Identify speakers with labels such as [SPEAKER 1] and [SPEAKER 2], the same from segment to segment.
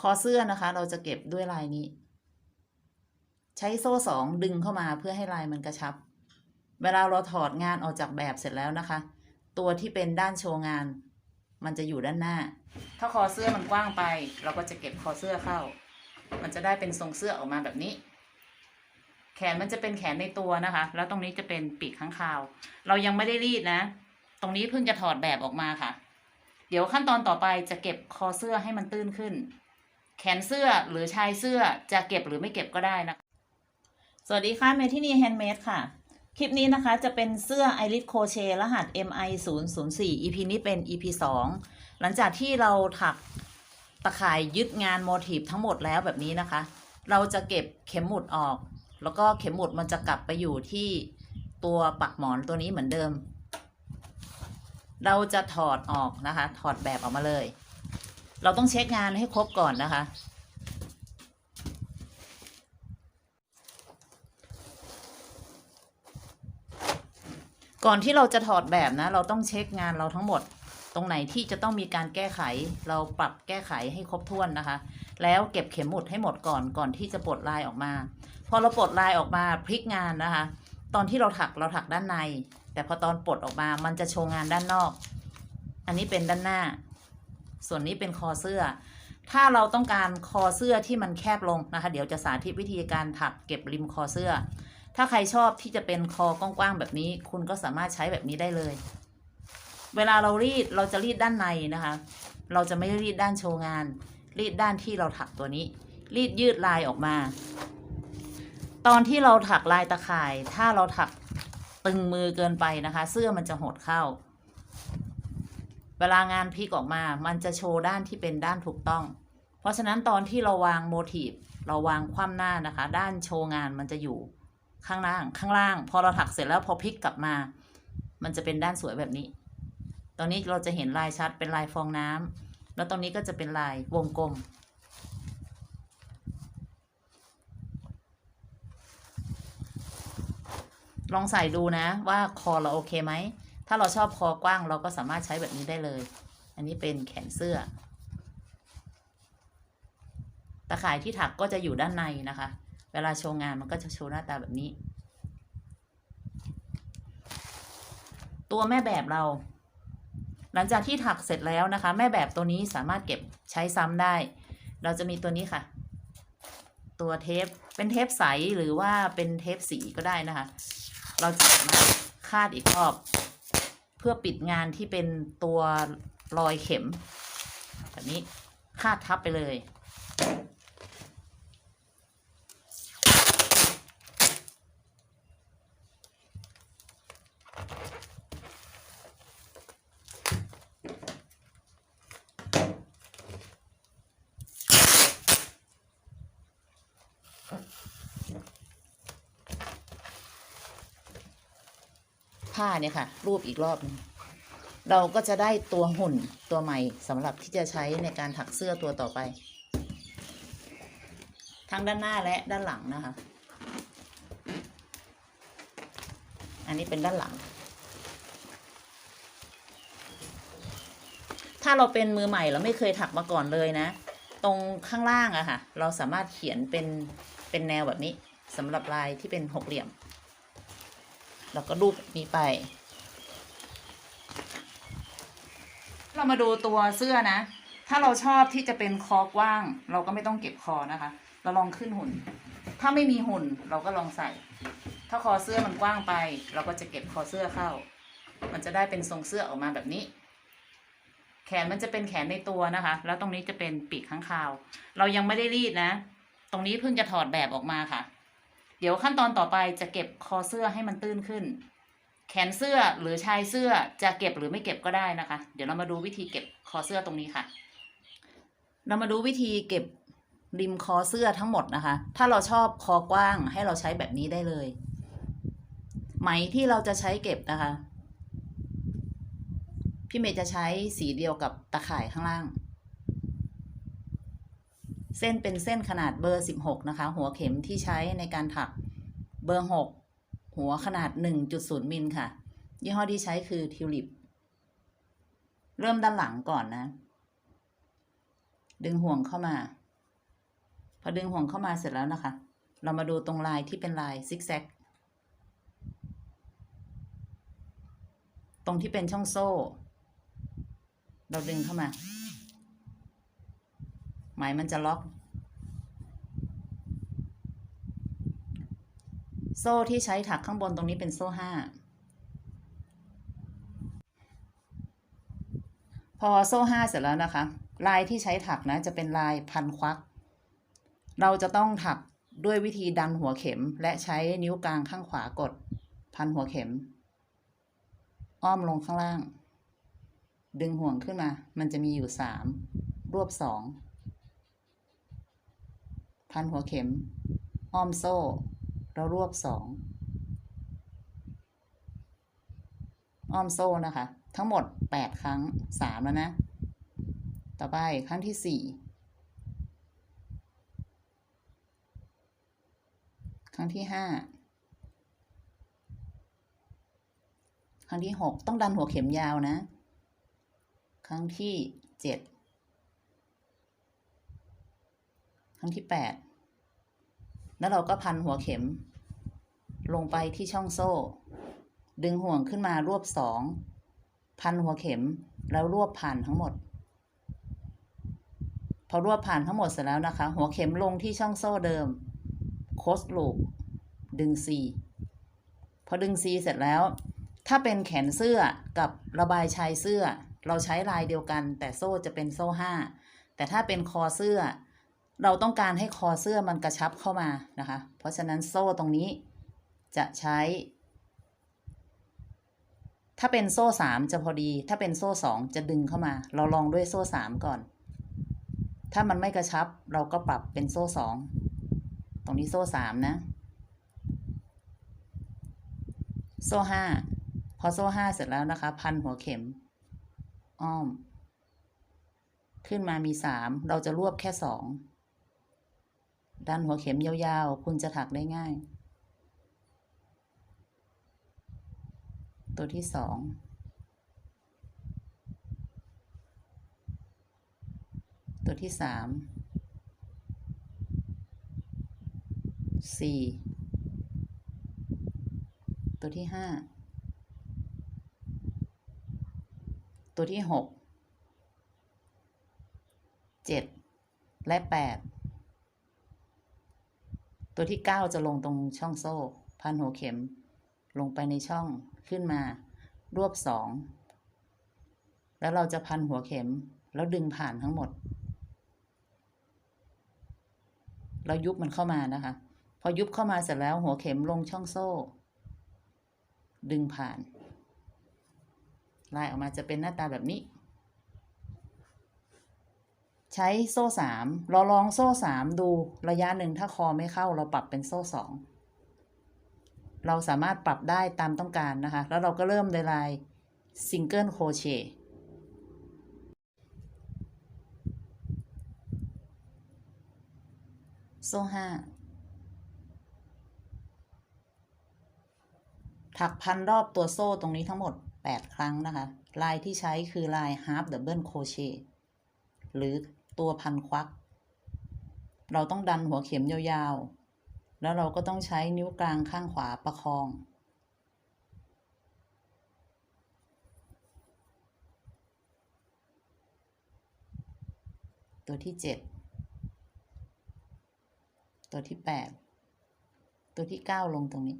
[SPEAKER 1] คอเสื้อนะคะ เราจะเก็บด้วยลายนี้ ใช้โซ่สองดึงเข้ามาเพื่อให้ลายมันกระชับ เวลาเราถอดงานออกจากแบบเสร็จแล้วนะคะ ตัวที่เป็นด้านโชว์งาน มันจะอยู่ด้านหน้า ถ้าคอเสื้อมันกว้างไป เราก็จะเก็บคอเสื้อเข้า มันจะได้เป็นทรงเสื้อออกมาแบบนี้แขนมันจะเป็นแขนในตัวนะคะ แล้วตรงนี้จะเป็นปีกข้างคาว เรายังไม่ได้รีดนะ ตรงนี้เพิ่งจะถอดแบบออกมาค่ะ เดี๋ยวขั้นตอนต่อไปจะเก็บคอเสื้อให้มันตื้นขึ้น แขนเสื้อหรือชายเสื้อจะเก็บหรือไม่เก็บก็ได้นะสวัสดีค่ะเมทินีแฮนด์เมดค่ะ คลิปนี้นะคะจะเป็นเสื้อไอริสโคเชรหัส MI 0 0 4 EP นี้เป็น EP 2 หลังจากที่เราถักตะข่ายยึดงานโมทีฟทั้งหมดแล้วแบบนี้นะคะ เราจะเก็บเข็มหมุดออก แล้วก็เข็มหมุดมันจะกลับไปอยู่ที่ตัวปักหมอนตัวนี้เหมือนเดิม เราจะถอดออกนะคะ ถอดแบบออกมาเลย เราต้องเช็คงานให้ครบก่อนนะคะ ก่อนที่เราจะถอดแบบนะ เราต้องเช็คงานเราทั้งหมด ตรงไหนที่จะต้องมีการแก้ไข เราปรับแก้ไขให้ครบถ้วนนะคะ แล้วเก็บเข็มหมุดให้หมดก่อนก่อนที่จะปลดลายออกมา พอเราปลดลายออกมาพลิกงานนะคะ ตอนที่เราถักเราถักด้านใน แต่พอตอนปลดออกมามันจะโชว์งานด้านนอก อันนี้เป็นด้านหน้า ส่วนนี้เป็นคอเสื้อ ถ้าเราต้องการคอเสื้อที่มันแคบลงนะคะ เดี๋ยวจะสาธิตวิธีการถักเก็บริมคอเสื้อ ถ้าใครชอบที่จะเป็นคอกว้างๆแบบนี้ คุณก็สามารถใช้แบบนี้ได้เลย เวลาเรารีดเราจะรีดด้านในนะคะ เราจะไม่รีดด้านโชว์งาน รีดด้านที่เราถักตัวนี้ รีดยืดลายออกมา ตอนที่เราถักลายตะข่าย ถ้าเราถักตึงมือเกินไปนะคะ เสื้อมันจะหดเข้า ลางานพลิกออกมา มันจะโชว์ด้านที่เป็นด้านถูกต้อง เพราะฉะนั้นตอนที่เราวางโมทีฟเราวางคว่ำหน้านะคะ ด้านโชว์งานมันจะอยู่ข้างล่าง ข้างล่าง พอเราถักเสร็จแล้วพอพลิกกลับมา มันจะเป็นด้านสวยแบบนี้ ตอนนี้เราจะเห็นลายชัดเป็นลายฟองน้ำแล้วตรงนี้ก็จะเป็นลายวงกลม ลองใส่ดูนะว่าคอเราโอเคไหม ถ้าเราชอบคอกว้างเราก็สามารถใช้แบบนี้ได้เลย อันนี้เป็นแขนเสื้อ ตะข่ายที่ถักก็จะอยู่ด้านในนะคะ เวลาโชว์งานมันก็จะโชว์หน้าตาแบบนี้ ตัวแม่แบบเรา หลังจากที่ถักเสร็จแล้วนะคะ แม่แบบตัวนี้สามารถเก็บใช้ซ้ำได้ เราจะมีตัวนี้ค่ะ ตัวเทปเป็นเทปใสหรือว่าเป็นเทปสีก็ได้นะคะ เราจะมาคาดอีกรอบ พื่อปิดงานที่เป็นตัวรอยเข็ม แบบนี้คาดทับไปเลย ผ้าเนี่ยค่ะ รูปอีกรอบหนึงเราก็จะได้ตัวหุ่นตัวใหม่สำหรับที่จะใช้ในการถักเสื้อตัวต่อไป ทั้งด้านหน้าและด้านหลังนะคะ อันนี้เป็นด้านหลัง ถ้าเราเป็นมือใหม่เราไม่เคยถักมาก่อนเลยนะ ตรงข้างล่างอะค่ะ เราสามารถเขียนเป็นเป็นแนวแบบนี้สำหรับลายที่เป็นหกเหลี่ยม เราก็รูปแบบนี้ไป เรามาดูตัวเสื้อนะ ถ้าเราชอบที่จะเป็นคอกว้าง เราก็ไม่ต้องเก็บคอนะคะ เราลองขึ้นหุ่น ถ้าไม่มีหุ่นเราก็ลองใส่ ถ้าคอเสื้อมันกว้างไป เราก็จะเก็บคอเสื้อเข้า มันจะได้เป็นทรงเสื้อออกมาแบบนี้แขนมันจะเป็นแขนในตัวนะคะ แล้วตรงนี้จะเป็นปีกข้างคาว เรายังไม่ได้รีดนะ ตรงนี้เพิ่งจะถอดแบบออกมาค่ะ ดี๋ยวขั้นตอนต่อไปจะเก็บคอเสื้อให้มันตื้นขึ้น แขนเสื้อหรือชายเสื้อจะเก็บหรือไม่เก็บก็ได้นะคะ เดี๋ยวเรามาดูวิธีเก็บคอเสื้อตรงนี้ค่ะ เรามาดูวิธีเก็บริมคอเสื้อทั้งหมดนะคะ ถ้าเราชอบคอกว้างให้เราใช้แบบนี้ได้เลย ไหมที่เราจะใช้เก็บนะคะ พี่เมย์จะใช้สีเดียวกับตะข่ายข้างล่าง เส้นเป็นเส้นขนาดเบอร์ 16 นะคะ หัวเข็มที่ใช้ในการถักเบอร์ 6 หัวขนาด 1.0 มิลค่ะ ยี่ห้อที่ใช้คือทิวลิป เริ่มด้านหลังก่อนนะ ดึงห่วงเข้ามา พอดึงห่วงเข้ามาเสร็จแล้วนะคะ เรามาดูตรงลายที่เป็นลายซิกแซก ตรงที่เป็นช่องโซ่ เราดึงเข้ามา มายมันจะล็อก โซ่ที่ใช้ถักข้างบนตรงนี้เป็นโซ่ห้าพอโซ่ห้าเสร็จแล้วนะคะ ลายที่ใช้ถักนะจะเป็นลายพันควัก เราจะต้องถักด้วยวิธีดันหัวเข็มและใช้นิ้วกลางข้างขวากด พันหัวเข็ม อ้อมลงข้างล่าง ดึงห่วงขึ้นมา มันจะมีอยู่สามรวบสอง พันหัวเข็ม อ้อมโซ่ แล้วรวบสอง อ้อมโซ่นะคะ ทั้งหมดแปดครั้งสามแล้วนะ ต่อไปครั้งที่สี่ครั้งที่ห้าครั้งที่หกต้องดันหัวเข็มยาวนะ ครั้งที่เจ็ด ค รั้งที่แปดแล้วเราก็พันหัวเข็ม ลงไปที่ช่องโซ่ ดึงห่วงขึ้นมารวบสองพันหัวเข็มแล้วรวบผ่านทั้งหมด พอรวบผ่านทั้งหมดเสร็จแล้วนะคะ หัวเข็มลงที่ช่องโซ่เดิม โคสลูปดึง C พอดึง C เสร็จแล้ว ถ้าเป็นแขนเสื้อกับระบายชายเสื้อ เราใช้ลายเดียวกัน แต่โซ่จะเป็นโซ่ห้าแต่ถ้าเป็นคอเสื้อ เราต้องการให้คอเสื้อมันกระชับเข้ามานะคะ เพราะฉะนั้นโซ่ตรงนี้จะใช้ ถ้าเป็นโซ่สามจะพอดี ถ้าเป็นโซ่สองจะดึงเข้ามา เราลองด้วยโซ่สามก่อน ถ้ามันไม่กระชับเราก็ปรับเป็นโซ่สองตรงนี้โซ่สามนะ โซ่ห้าพอโซ่ห้าเสร็จแล้วนะคะ พันหัวเข็ม อ้อม ขึ้นมามีสามเราจะรวบแค่สอง ดันหัวเข็มยาวๆ คุณจะถักได้ง่าย ตัวที่สองตัวที่สามสี่ตัวที่ห้าตัวที่หกเจ็ดและแปด ตัวที่เก้าจะลงตรงช่องโซ่ พันหัวเข็ม ลงไปในช่องขึ้นมารวบสองแล้วเราจะพันหัวเข็ม แล้วดึงผ่านทั้งหมด เรายุบมันเข้ามานะคะ พอยุบเข้ามาเสร็จแล้วหัวเข็มลงช่องโซ่ ดึงผ่าน ลายออกมาจะเป็นหน้าตาแบบนี้ ใช้โซ่สามเราลองโซ่สามดูระยะหนึ่งถ้าคอไม่เข้าเราปรับเป็นโซ่สองเราสามารถปรับได้ตามต้องการนะคะ แล้วเราก็เริ่มในลายซิงเกิลโคเชโซ่ห้าถักพันรอบตัวโซ่ตรงนี้ทั้งหมด 8 ครั้งนะคะ ลายที่ใช้คือลาย half double crochet หรือ ตัวพันควัก เราต้องดันหัวเข็มยาวๆ แล้วเราก็ต้องใช้นิ้วกลางข้างขวาประคอง ตัวที่7ตัวที่8ตัวที่9ลงตรงนี้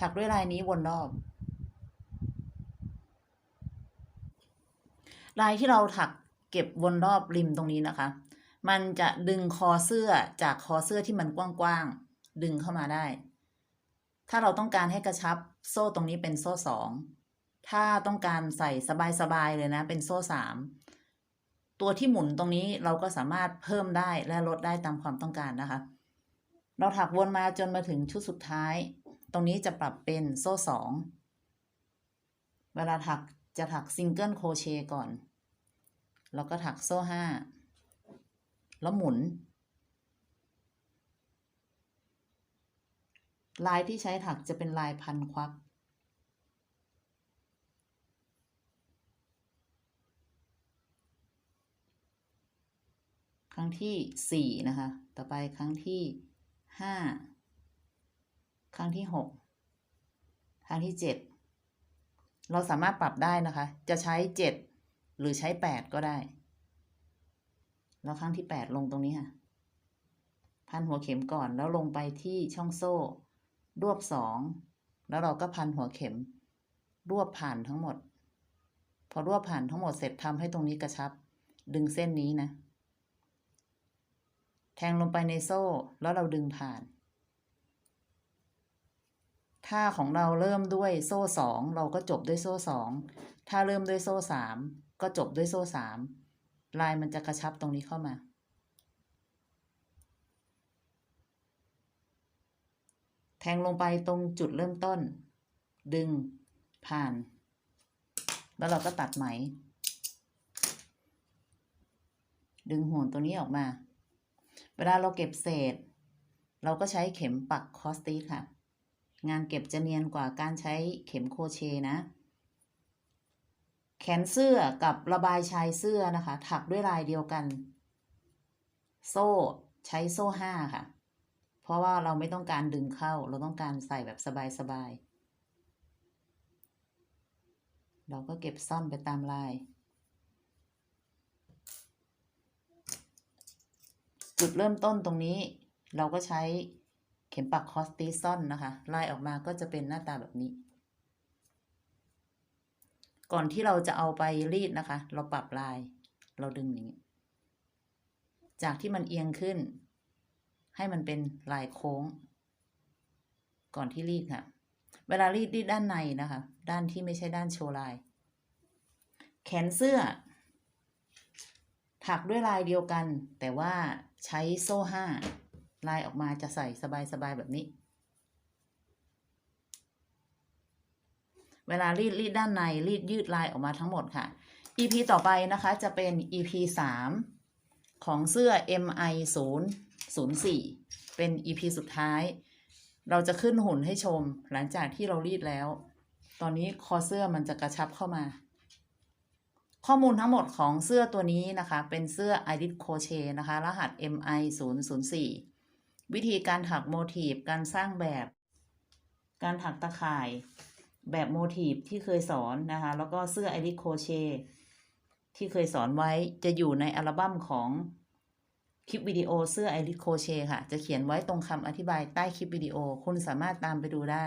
[SPEAKER 1] ถักด้วยลายนี้วนรอบ ลายที่เราถักเก็บวนรอบริมตรงนี้นะคะ มันจะดึงคอเสื้อจากคอเสื้อที่มันกว้างๆดึงเข้ามาได้ ถ้าเราต้องการให้กระชับโซ่ตรงนี้เป็นโซ่สองถ้าต้องการใส่สบายๆเลยนะ เป็นโซ่สามตัวที่หมุนตรงนี้เราก็สามารถเพิ่มได้และลดได้ตามความต้องการนะคะ เราถักวนมาจนมาถึงชุดสุดท้าย ตรงนี้จะปรับเป็นโซ่สองเวลาถักจะถักซิงเกิลโคเชก่อน แล้วก็ถักโซ่ห้าแล้วหมุน ลายที่ใช้ถักจะเป็นลายพันควัก ครั้งที่สี่นะคะ ต่อไปครั้งที่ห้า ครั้งที่หกครั้งที่เจ็ดเราสามารถปรับได้นะคะ จะใช้เจ็ดหรือใช้แปดก็ได้ แล้วครั้งที่แปดลงตรงนี้ค่ะ พันหัวเข็มก่อนแล้วลงไปที่ช่องโซ่ รวบสองแล้วเราก็พันหัวเข็ม รวบผ่านทั้งหมด พอรวบผ่านทั้งหมดเสร็จทำให้ตรงนี้กระชับ ดึงเส้นนี้นะ แทงลงไปในโซ่แล้วเราดึงผ่าน ถ้าของเราเริ่มด้วยโซ่สองเราก็จบด้วยโซ่สองถ้าเริ่มด้วยโซ่สามก็จบด้วยโซ่สามลายมันจะกระชับตรงนี้เข้ามา แทงลงไปตรงจุดเริ่มต้น ดึงผ่าน แล้วเราก็ตัดไหม ดึงห่วงตัวนี้ออกมา เวลาเราเก็บเศษ เราก็ใช้เข็มปักคอสตีค่ะ งานเก็บจะเนียนกว่าการใช้เข็มโคเชนะ แขนเสื้อกับระบายชายเสื้อนะคะ ถักด้วยลายเดียวกัน โซ่ใช้โซ่ห้าค่ะ เพราะว่าเราไม่ต้องการดึงเข้า เราต้องการใส่แบบสบายๆ เราก็เก็บซ่อนไปตามลาย จุดเริ่มต้นตรงนี้ เราก็ใช้ ข็มปักคอสตีซ่อนนะคะลายออกมาก็จะเป็นหน้าตาแบบนี้ ก่อนที่เราจะเอาไปรีดนะคะ เราปรับลาย เราดึงอย่างนี้ จากที่มันเอียงขึ้น ให้มันเป็นลายโค้ง ก่อนที่รีดค่ะ เวลารีดรีดด้านในนะคะ ด้านที่ไม่ใช่ด้านโชว์ลาย แขนเสื้อ ถักด้วยลายเดียวกัน แต่ว่าใช้โซ่ห้า ลายออกมาจะใส่สบายๆแบบนี้ เวลารีดรีดด้านในรีดยืดลายออกมาทั้งหมดค่ะ EP ต่อไปนะคะจะเป็น EP 3 ของเสื้อ MI 0 0 4 เป็น EP สุดท้าย เราจะขึ้นหุ่นให้ชมหลังจากที่เรารีดแล้ว ตอนนี้คอเสื้อมันจะกระชับเข้ามา ข้อมูลทั้งหมดของเสื้อตัวนี้นะคะ เป็นเสื้อ i d i t Crochet นะคะ รหัส MI 0 0 4 วิธีการถักโมทีฟการสร้างแบบ การถักตะข่าย แบบโมทีฟที่เคยสอนนะคะ แล้วก็เสื้อ i d i t Crochet ที่เคยสอนไว้จะอยู่ในอัลบั้มของคลิปวิดีโอเสื้อ i d i t Crochet ค่ะ จะเขียนไว้ตรงคำอธิบายใต้คลิปวิดีโอ คุณสามารถตามไปดูได้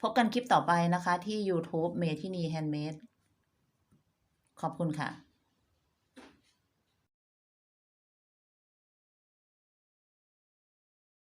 [SPEAKER 1] พบกันคลิปต่อไปนะคะที่ YouTube เมทินีแฮนด์เมดขอบคุณค่ะ